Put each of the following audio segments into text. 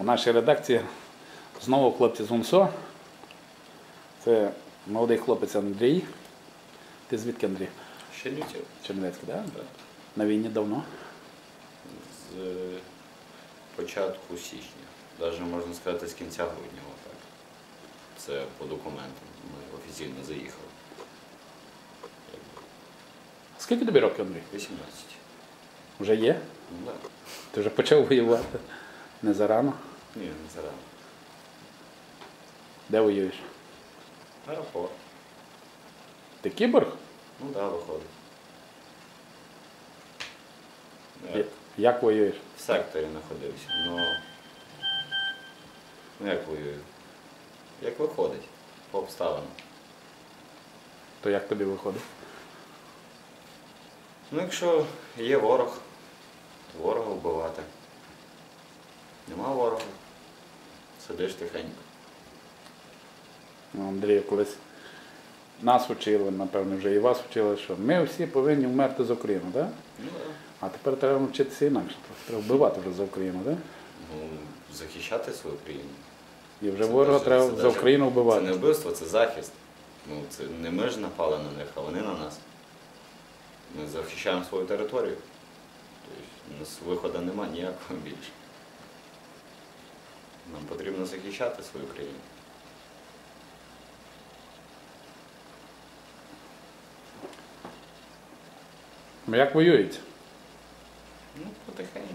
У нашій редакції знову хлопці з УНСО. Це молодий хлопець Андрій. Ти звідки Андрій? Чернівців. Чернівецький, так? Так. На війні давно. З е, початку січня. Навіть можна сказати, з кінця грудня. Так. Це по документам. Ми офіційно заїхали. Скільки тобі років, Андрій? 18. Вже є? Ну так. Ти вже почав воювати? Не зарано. Ні, не зарано. Де воюєш? Аеропорт. Ти кіборг? Ну так, да, виходить. Як Як воюєш? в секторі знаходився. Ну, ну як воюю? Як виходить? По обставинам. То як тобі виходить? Ну, якщо є ворог, то ворога вбивати. Нема ворога. Сидиш тихенько. Ну, Андрій колись нас вчили, напевно, вже і вас вчили, що ми всі повинні вмерти за Україну, так? Ну, да. А тепер треба вчитися інакше. Треба вбивати вже за Україну, так? ну захищати свою країну. І вже Це ворога треба це за Україну Це не вбивство, це захист. Ну, це не ми ж напали на них, а вони на нас. Ми захищаємо свою територію. Тобто у нас виходу немає ніякого більше. Нам потрібно захищати свою країну. Ну, Як воюється? Ну, потихеньку.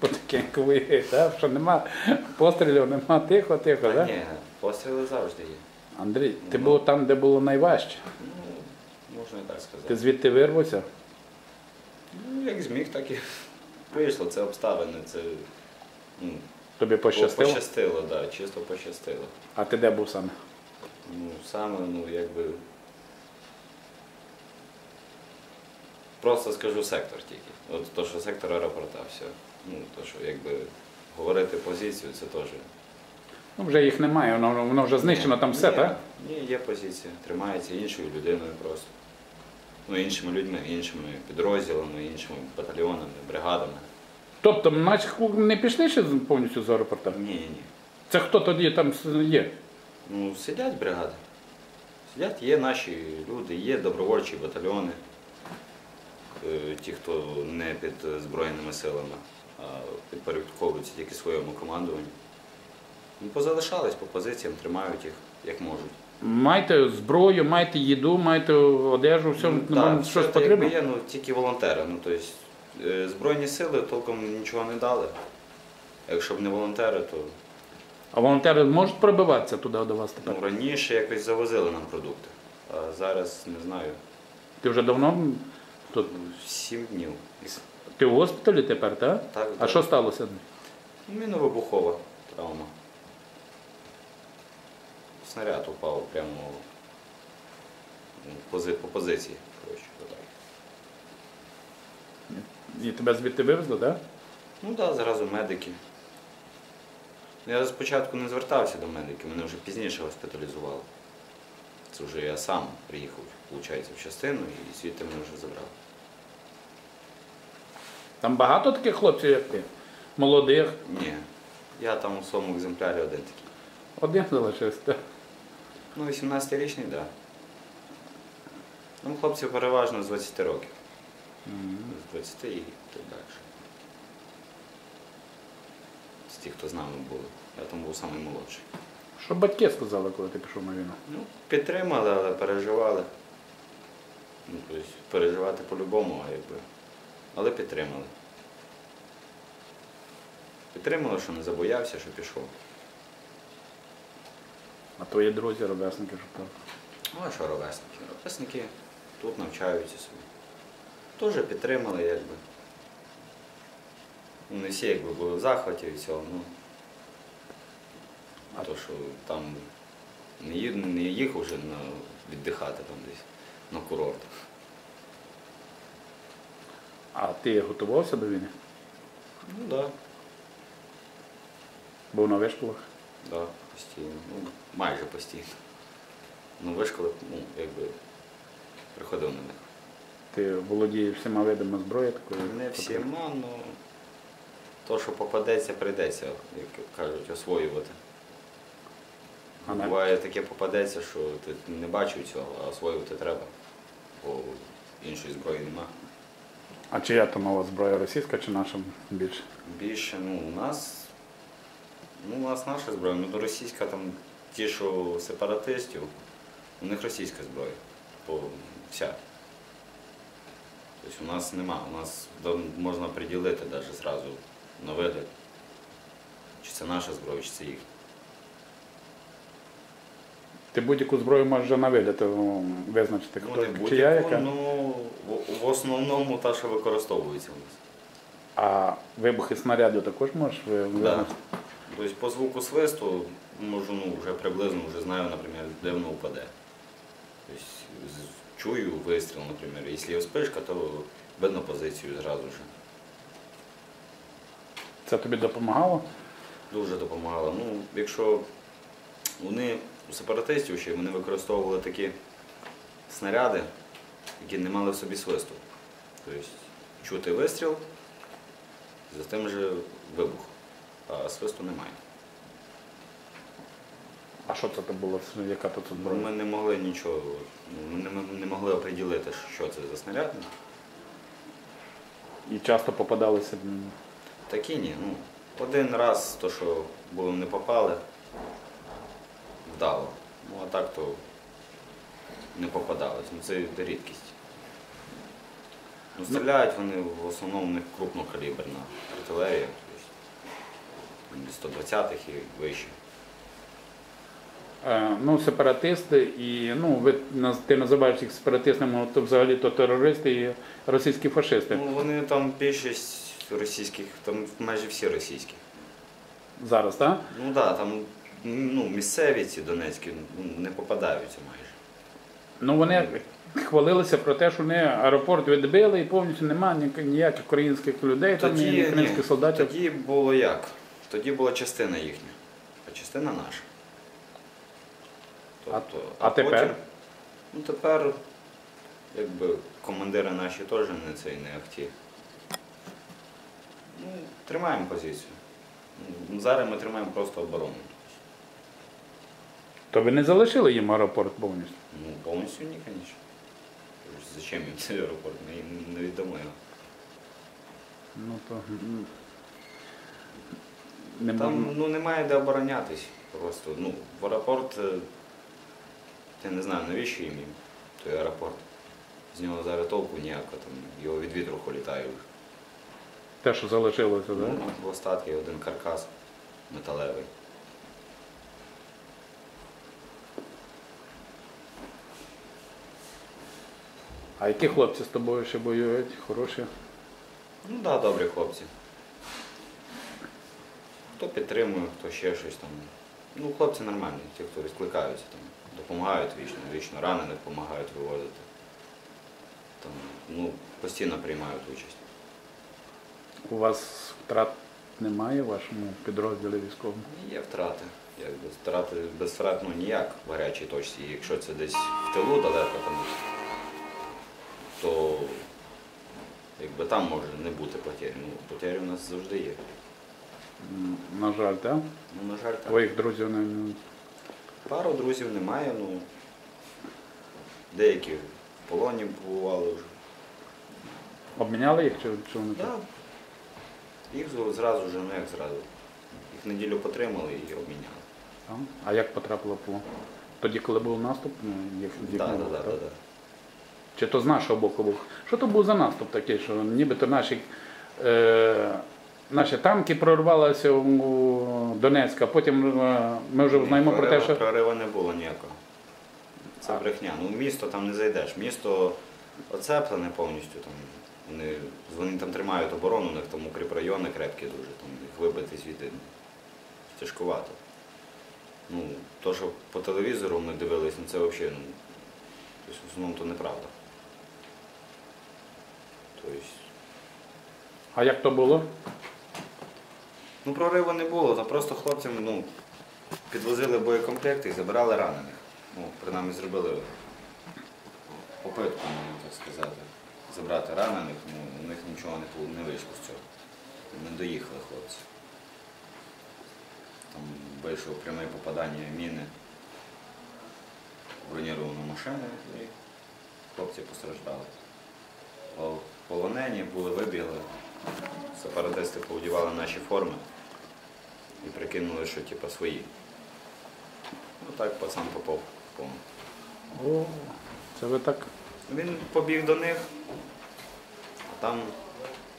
Потихеньку воюють, так? Що нема пострілів, нема тихо, тихо, Та так? ні, постріли завжди є. Андрій, ти Ну. був там, де було найважче. Ну, можна і так сказати. Ти звідти вирвався? Ну, як зміг, так і вийшло. Це обставини, це ну, Тобі пощастило? пощастило, да, чисто пощастило. А ти де був саме? Ну, саме, ну, якби. Просто скажу сектор тільки. От то, що сектор аеропорта, все. Ну, то, що якби говорити позицію, це теж. Ну, вже їх немає, воно, воно вже знищено там все, Ні, так? Ні, є позиція. Тримається іншою людиною просто. Ну, іншими людьми, іншими підрозділами, іншими батальйонами, бригадами. Тобто, наші не пішли ще повністю з аеропорта? Ні, ні, ні. Це хто тоді там є? Ну, сидять бригади. Сидять, є наші люди, є добровольчі батальйони, е, ті, хто не під Збройними силами, а підпорядковуються тільки своєму командуванню. Ну, позалишались по позиціям, тримають їх як можуть. Маєте зброю, маєте їду, маєте одежу, все, Ну, так, щось потрібно? Є, ну, тільки волонтери. Ну, тобто, Збройні сили толком нічого не дали. Якщо б не волонтери, то А волонтери можуть пробиватися туди до вас тепер? ну, раніше якось завозили нам продукти. А зараз не знаю. Ти вже давно тут? ну, Сім днів. Ти в госпіталі тепер, так? Так, А так. що сталося? Міновибухова травма. Снаряд упав прямо ну, пози- по позиції. Коротше, отак. І тебе звідти вивезли, так? Ну так, да, зразу медики. Я спочатку не звертався до медиків, мене вже пізніше госпіталізували. Це вже я сам приїхав, виходить, в частину і звідти мене вже забрали. Там багато таких хлопців, як ти? Молодих. Ні. Я там у своєму екземплярі один такий. Один залишився. так? Ну, 18-річний, так. Да. Ну, хлопці переважно з 20 років. З 20 і так далі. З тих, хто з нами були. Я там був самий молодший. Що батьки сказали, коли ти пішов на війну? Ну, підтримали, але переживали. Ну, тобто, переживати по-любому, а якби. Але підтримали. Підтримали, що не забоявся, що пішов. А твої друзі, ровесники, що там? Ну, а що ровесники? Ровесники тут навчаються собі. Теж підтримали, якби. Ну, не всі якби були в захваті від цього, ну. А то, що там не, ї- не їхав вже на, віддихати там десь на курорт. А ти готувався до війни? Ну так, да, Був на вишколах? да, постійно. Ну, майже постійно. Ну, вишколи, ну, якби приходив на них. Ти володієш всіма видами зброї такої? Не всіма, ну То, що попадеться, прийдеться, як кажуть, освоювати. А Буває таке попадеться, що ти не бачив цього, а освоювати треба. Бо іншої зброї нема. А чия то нова зброя російська чи наша більше? Більше, ну, у нас, ну, у нас наша зброя, ну, російська там ті, що сепаратистів, у них російська зброя. По, вся. Тобто у нас нема, у нас можна приділити навіть зразу на вигляд. Чи це наша зброя, чи це їх. Ти будь-яку зброю можеш вже на вигляд ну, визначити, Ну, хто не чия будь-яку, яка. ну, в, в основному та, що використовується у нас. А вибухи снаряду також можеш ви- Да. визначити? Тобто по звуку свисту можу ну, вже приблизно вже знаю, наприклад, де воно впаде. Тобто з- чую вистріл, наприклад. Якщо є вспишка, то видно позицію зразу ж. Це тобі допомагало? Дуже допомагало. Ну, якщо вони у сепаратистів ще вони використовували такі снаряди, які не мали в собі свисту. Тобто чути вистріл, за тим же вибух, а свисту немає. А що це було? Яка тут зброя? Ми не могли нічого, ну, ми не, не могли оприділити, що це за снаряд. І часто попадалися. Такі ні. Ну, один раз то, що було не попали, вдало. Ну а так то не попадалось. Ну це рідкість. Ну, стріляють вони в основному них крупнокаліберна артилерія, тобто 120-х і вище. Е, ну, сепаратисти і ну, ви, ти називаєш їх сепаратистами, то взагалі то терористи і російські фашисти. Ну вони там більшість російських, там майже всі російські. Зараз, так? Ну так, да, там ну, місцеві ці донецькі ну, не попадаються майже. Ну вони хвалилися про те, що вони аеропорт відбили і повністю немає ніяких українських людей, там ні, ні українських солдатів. тоді було як? Тоді була частина їхня, а частина наша. Тобто, а тепер? потім- ну тепер, якби командири наші теж не цей не ахті. Ну, тримаємо позицію. Ну, Зараз ми тримаємо просто оборону. То ви не залишили їм аеропорт повністю. Ну, повністю ні, звісно. Зачем їм цей аеропорт? Ми їм не віддамо його. Ну то не Там ну, немає де оборонятись. Просто ну, в аеропорт, е, я не знаю, навіщо їм той аеропорт. З нього зараз толку ніякого, там його від вітру холітає. Те, що залишилося, так? Ну, в остатки один каркас металевий. А які хлопці з тобою ще воюють? Хороші? Ну так, да, добрі хлопці. Хто підтримує, хто ще щось там. Ну, хлопці нормальні, ті, хто відкликаються, там, допомагають вічно, вічно ранених допомагають вивозити. Там, ну, постійно приймають участь. У вас втрат немає в вашому підрозділі військовому? Є втрати. Якби втрати без втрат ну, ніяк в гарячій точці. І Якщо це десь в тилу далеко, там, то якби там може не бути потерь. Ну, потері у нас завжди є. На жаль, так? Ну, на жаль, так. Твоїх друзів не. Пару друзів немає, ну деякі в полоні побували вже. Обміняли їх чи, чи вони Да. так? Їх зо- зразу ж, ну як зразу. Їх неділю потримали і обміняли. Так? А як потрапило в полон? Тоді, коли був наступ, ну, їх, їх Так, не було, так. Чи то з нашого боку був? Що то був за наступ такий, що нібито наші, е, наші танки прорвалися у Донецьк, а потім е, ми вже знаємо про те, що. Прорива не було ніякого. Це брехня. Ну, місто там не зайдеш. Місто оцеплене повністю. Там, вони, вони там тримають оборону, у них там укріпрайони крепкі дуже, там їх вибити звідти тяжкувато. Ну, то, що по телевізору ми дивились, ну це взагалі, ну, тобто, в основному то неправда. Тобто, А як то було? Ну, прориву не було, то просто хлопцям ну, підвозили боєкомплекти і забирали ранених. Ну, принаймні зробили попитку, так сказати, забрати ранених, ну, у них нічого не, не вийшло з цього. Не доїхали хлопці. Там вийшло пряме попадання міни броніровану машину і хлопці постраждали. Полонені були, вибігли. Сепаратисти повдівали наші форми і прикинули, що типу, свої. Ну так пацан попав. О, це ви так. Він побіг до них, а там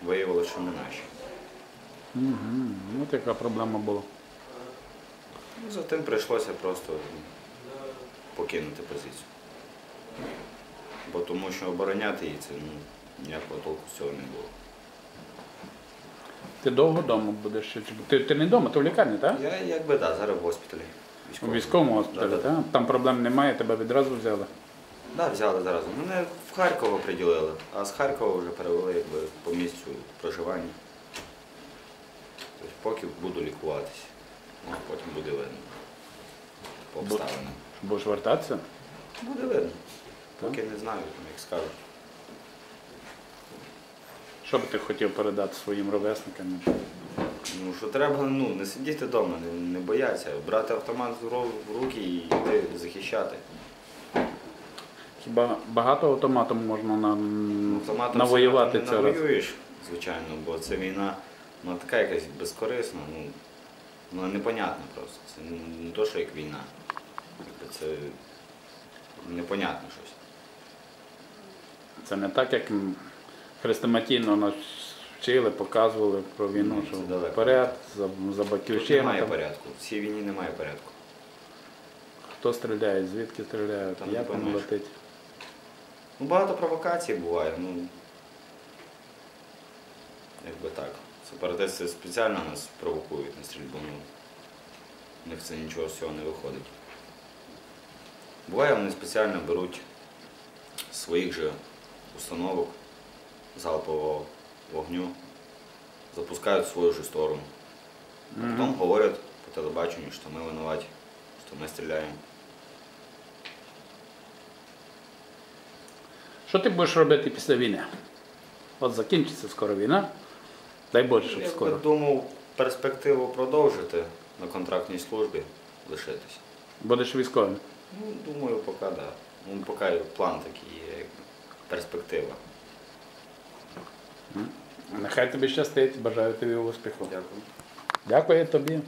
виявилося, що не наші. Угу. Ну, така проблема була. Ну, Затим прийшлося просто покинути позицію. Бо тому що обороняти її це ну, ніякого толку з цього не було. Ти довго вдома будеш? Чи- Ти, ти не вдома, ти в лікарні, так? Я якби да, зараз в госпіталі. У військовому госпіталі, Да, да. так? Там проблем немає, тебе відразу взяли. Так, взяли зараз. Мене в Харково приділили, а з Харкова вже перевели якби, по місцю проживання. Тобто поки буду лікуватися. Ну, а потім буде видно. По Бу- обставинам. Будеш вертатися? Буде видно. Так. Поки не знаю, там, як скажуть. Що би ти хотів передати своїм ровесникам? Ну, що треба ну, не сидіти вдома, не, не боятися, брати автомат в руки і йти захищати. Хіба багато автоматом можна на, Автоматом навоювати це не раз? навоюєш, звичайно, бо це війна, вона така якась безкорисна, ну, вона непонятна просто. Це не то, що як війна. Це непонятне щось. Це не так, як хрестоматійно нас вчили, показували про війну, що це далеко. вперед, за, за Тут батьківщину. немає там. порядку. В цій війні немає порядку. Хто стріляє, звідки стріляють, Там не як воно поймеш. летить. Ну, багато провокацій буває, ну. Якби так. Сепаратисти спеціально нас провокують на стрільбу. Ну, у них це нічого з цього не виходить. Буває, вони спеціально беруть з своїх же установок залпового вогню, запускають в свою ж сторону. А потім говорять по телебаченню, що ми винуваті, що ми стріляємо. Що ти будеш робити після війни? От закінчиться скоро війна. Дай Боже, щоб Я скоро. би думав перспективу продовжити на контрактній службі, лишитись. Будеш військовим. Ну, думаю, поки так. Да. Ну, поки план такий є, перспектива. Нехай тобі щастить, бажаю тобі успіху. Дякую. Дякую тобі.